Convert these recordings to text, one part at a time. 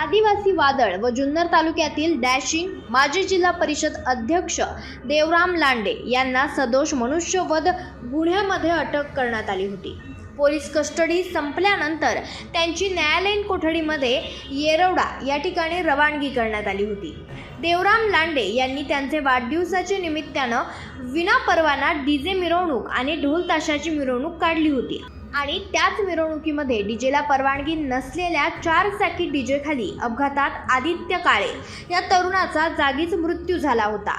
आदिवासी वादळ व जुन्नर तालुक्यातील डॅशिंग माजी जिल्हा परिषद अध्यक्ष देवराम लांडे यांना सदोष मनुष्यवध गुन्ह्यामध्ये अटक करण्यात आली होती. पोलीस कस्टडी संपल्यानंतर त्यांची न्यायालयीन कोठडीमध्ये येरवडा या ठिकाणी रवानगी करण्यात आली होती. देवराम लांडे यांनी त्यांचे वाढदिवसाच्या निमित्तानं विनापरवाना डीजे मिरवणूक आणि ढोल ताशाची मिरवणूक काढली होती. आणि त्याच मिरवणुकीमध्ये डीजेला परवानगी नसलेल्या चार चाकी डीजेखाली अपघातात आदित्य काळे या तरुणाचा जागीच मृत्यू झाला होता.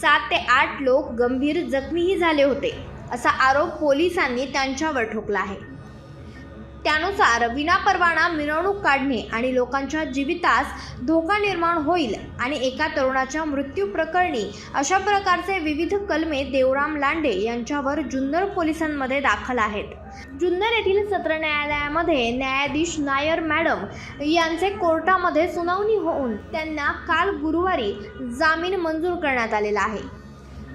सात ते आठ लोक गंभीर जखमीही झाले होते असा आरोप पोलिसांनी त्यांच्यावर ठोकला आहे. त्यानुसार विनापरवाना मिरवणूक काढणे आणि लोकांच्या जीवितास धोका निर्माण होईल आणि एका तरुणाच्या मृत्यू प्रकरणी अशा प्रकारचे विविध कलमे देवराम लांडे यांच्यावर जुन्नर पोलिसांमध्ये दाखल आहेत. जुन्नर येथील सत्र न्यायालयामध्ये न्यायाधीश नायर मॅडम यांचे कोर्टामध्ये सुनावणी होऊन त्यांना काल गुरुवारी जामीन मंजूर करण्यात आलेला आहे.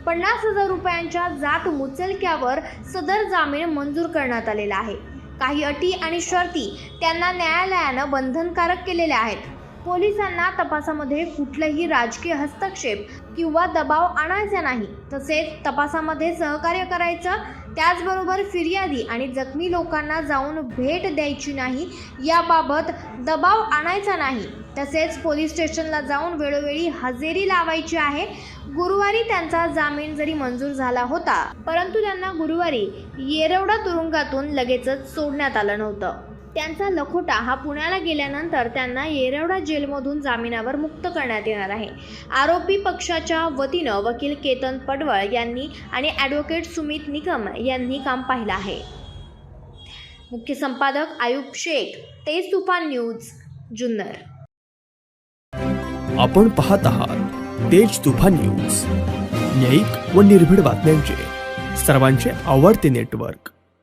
पन्नास हजार रुपयांच्या जात मुचलक्यावर सदर जामीन मंजूर करण्यात आलेला आहे. काही अटी आणि शर्ती त्यांना न्यायालयानं बंधनकारक केलेल्या आहेत. पोलिसांना तपासामध्ये कुठलंही राजकीय हस्तक्षेप किंवा दबाव आणायचा नाही. तसेच तपासामध्ये सहकार्य करायचं त्याचबरोबर फिर्यादी आणि जखमी लोकांना जाऊन भेट द्यायची नाही याबाबत दबाव आणायचा नाही. तसेच पोलीस स्टेशनला जाऊन वेळोवेळी हजेरी लावायची आहे. गुरुवारी त्यांचा जामीन जरी मंजूर झाला होता परंतु त्यांना गुरुवारी येरवडा तुरुंगातून लगेचच सोडण्यात आलं नव्हतं. त्यांचा लखोटा हा पुण्याला गेल्यानंतर त्यांना येरवडा जेलमधून जामिनावर मुक्त करण्यात येणार आहे. आरोपी पक्षाच्या वतीनं वकील केतन पडवळ यांनी आणि ॲडव्होकेट सुमित निकम यांनी काम पाहिलं आहे. मुख्य संपादक आयुब शेख तेज तुफान न्यूज जुन्नर. आपण पाहत आहात तेज तुफान न्यूज. न्यायिक व निर्भीड बातम्यांचे सर्वांचे आवडते नेटवर्क.